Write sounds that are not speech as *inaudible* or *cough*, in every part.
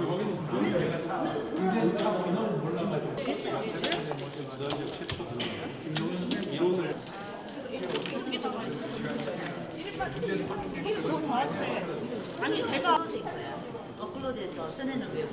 이거 저 잘했지. 아니 제가. 업로드해서 전에는 왜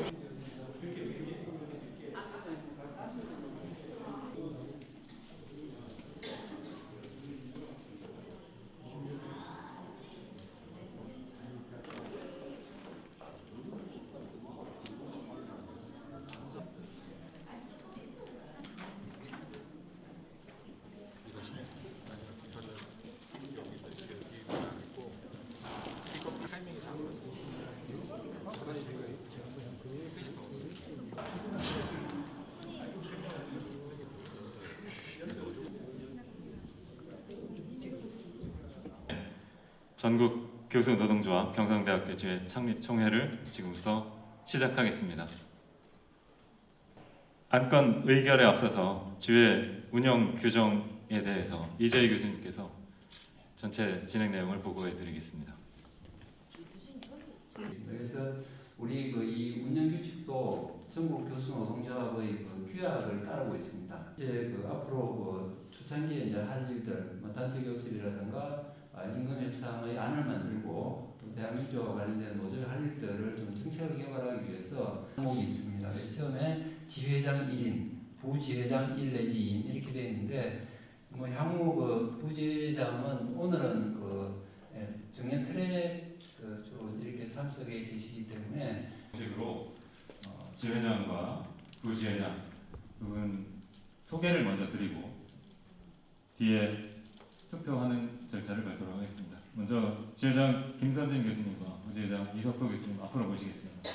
전국 교수 노동조합 경상대학교 지회 창립 총회를 지금부터 시작하겠습니다. 안건 의결에 앞서서 지회 운영 규정에 대해서 이재희 교수님께서 전체 진행 내용을 보고해 드리겠습니다. 그래서 우리 그 이 운영 규칙도 전국 교수 노동조합의 그 규약을 따르고 있습니다. 이제 그 앞으로 그 초창기에 이제 할 일들, 뭐 단체 교섭이라든가 아, 임금 협상의 안을 만들고 또 대한민주와 관련된 노조의 할 일들을 좀 정책을 개발하기 위해서 항목이 있습니다. 처음에 지회장 1인, 부지회장 1 내지 2인 이렇게 되어 있는데 뭐 향후 그 부지회장은 오늘은 그 예, 정년 트랙 그 이렇게 참석해 계시기 때문에 식으로 어, 지회장과 부지회장 두 분 소개를 먼저 드리고 뒤에 투표하는 절차를 밟도록 하겠습니다. 먼저 지회장 김선진 교수님과 부지회장 이석호 교수님 앞으로 모시겠습니다.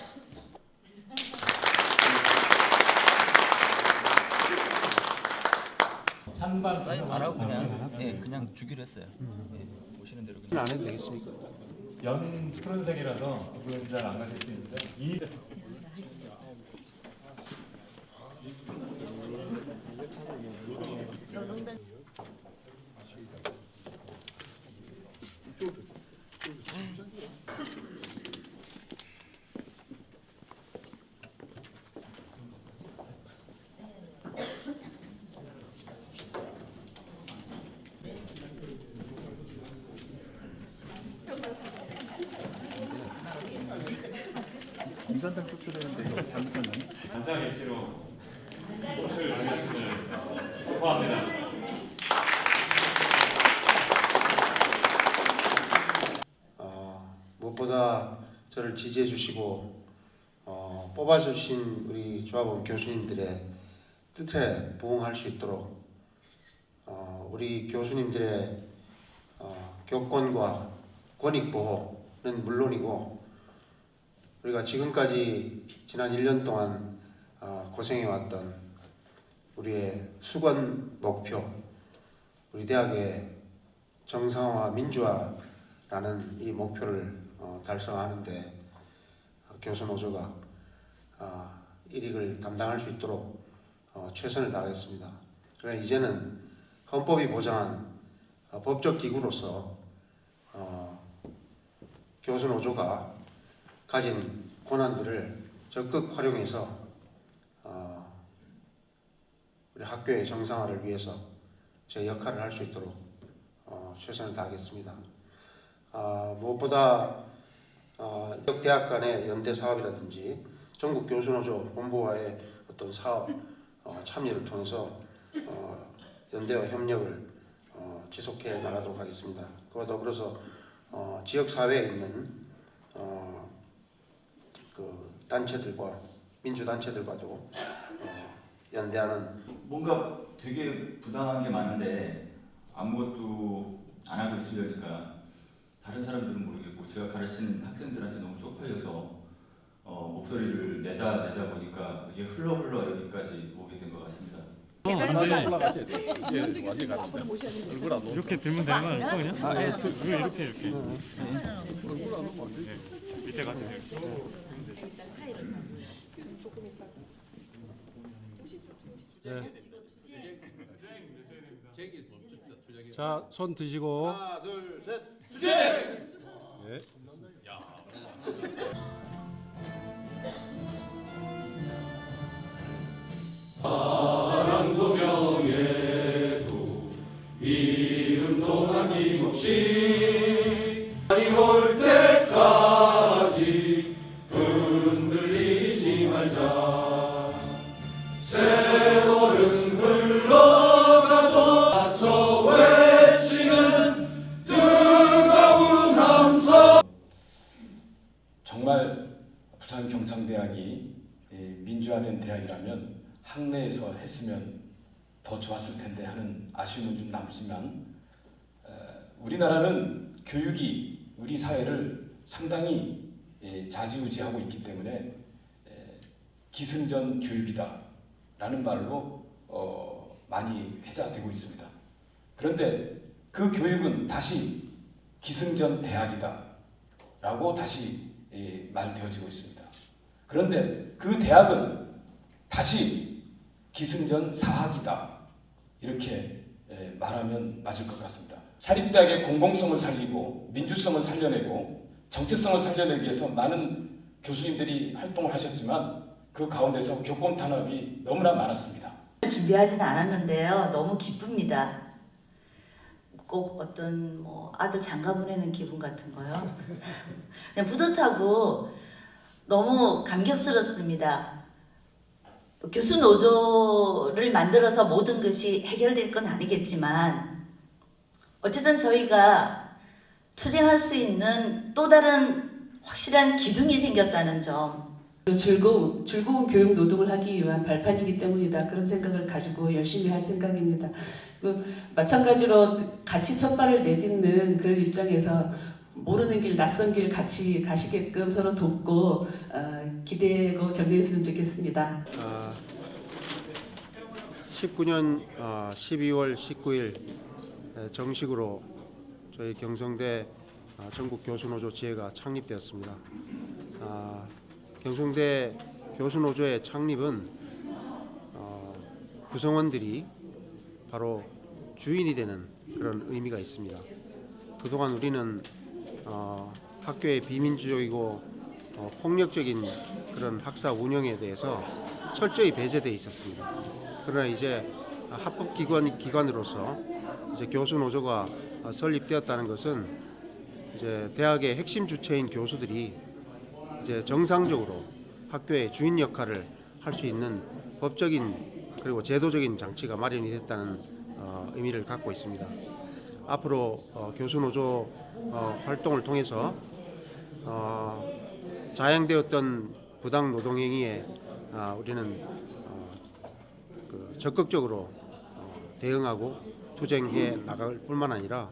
찬반 사인 안 하고 그냥 예 그냥 주기로 했어요. 예, 오시는 대로 그냥. 안 해도 되겠습니까? 연 푸른색이라서 그분 잘안 가실 수 있는데 이 노동당 인간당 투표되는데 이거 잘못하면 단장 예시로 꽃을 드렸음을 선포합니다. 어, 무엇보다 저를 지지해 주시고 어, 뽑아주신 우리 조합원 교수님들의 뜻에 부응할 수 있도록 어, 우리 교수님들의 어, 교권과 권익 보호는 물론이고 우리가 지금까지 지난 1년 동안 어, 고생해왔던 우리의 수건 목표, 우리 대학의 정상화 민주화라는 이 목표를 어, 달성하는데 어, 교수 노조가 어, 일익을 담당할 수 있도록 어, 최선을 다하겠습니다. 그러나 이제는 헌법이 보장한 어, 법적 기구로서 어, 교수 노조가 가진 권한들을 적극 활용해서 어, 우리 학교의 정상화를 위해서 제 역할을 할 수 있도록 어, 최선을 다하겠습니다. 아, 무엇보다 어, 각 대학 간의 연대 사업이라든지 전국 교수노조 본부와의 어떤 사업 어, 참여를 통해서 어, 연대와 협력을 어, 지속해 나가도록 하겠습니다. 그와 더불어서 어, 지역 사회에 있는 어, 그 단체들과 민주 단체들과도 어, 연대하는 뭔가 되게 부당한 게 많은데 아무것도 안 하고 있으려니까 다른 사람들은 모르겠고 제가 가르치는 학생들한테 너무 쪽팔려서 어, 목소리를 내다 내다 보니까 이게 흘러 흘러 여기까지 오게 된 것 같습니다. 올라가셔야 돼. 이게 완전 같은데. 얼굴 안 이렇게 들면 되는 거 아닐까 그냥? 아, 예. 그, 그거 이렇게 이렇게 얼굴 안 오면 안 되지. 네. 밑에 가서 이 네. 자, 손 드시고. 하나, 둘, 셋. 투쟁! 네. 예. 야. 사랑도 명예도 이름도 남김없이 대학이라면 학내에서 했으면 더 좋았을 텐데 하는 아쉬움은 좀 남지만 어, 우리나라는 교육이 우리 사회를 상당히 예, 좌지우지하고 있기 때문에 예, 기승전 교육이다 라는 말로 어, 많이 회자되고 있습니다. 그런데 그 교육은 다시 기승전 대학이다 라고 다시 예, 말되어지고 있습니다. 그런데 그 대학은 다시 기승전 사학이다 이렇게 예, 말하면 맞을 것 같습니다. 사립대학의 공공성을 살리고 민주성을 살려내고 정체성을 살려내기 위해서 많은 교수님들이 활동을 하셨지만 그 가운데서 교권 탄압이 너무나 많았습니다. 준비하지는 않았는데요. 너무 기쁩니다. 꼭 어떤 뭐 아들 장가 보내는 기분 같은 거요. *laughs* 뿌듯하고 너무 감격스럽습니다. 교수 노조를 만들어서 모든 것이 해결될 건 아니겠지만 어쨌든 저희가 투쟁할 수 있는 또 다른 확실한 기둥이 생겼다는 점 즐거운 즐거운 교육 노동을 하기 위한 발판이기 때문이다 그런 생각을 가지고 열심히 할 생각입니다. 그 마찬가지로 같이 첫 발을 내딛는 그 입장에서 모르는 길 낯선 길 같이 가시게끔 서로 돕고 어, 기대고 격려했으면 좋겠습니다. 아, 19년 12월 19일 정식으로 저희 경성대 아, 전국 교수노조 지회가 창립되었습니다. 아, 경성대 교수노조의 창립은 어, 구성원들이 바로 주인이 되는 그런 의미가 있습니다. 그동안 우리는 어, 학교의 비민주적이고 어, 폭력적인 그런 학사 운영에 대해서 철저히 배제돼 있었습니다. 그러나 이제 합법 기관 기관으로서 이제 교수 노조가 어, 설립되었다는 것은 이제 대학의 핵심 주체인 교수들이 이제 정상적으로 학교의 주인 역할을 할 수 있는 법적인 그리고 제도적인 장치가 마련이 됐다는 어, 의미를 갖고 있습니다. 앞으로 어, 교수 노조 어, 활동을 통해서 어, 자행되었던 부당 노동 행위에 아, 우리는 어, 그 적극적으로 어, 대응하고 투쟁해 나갈 뿐만 아니라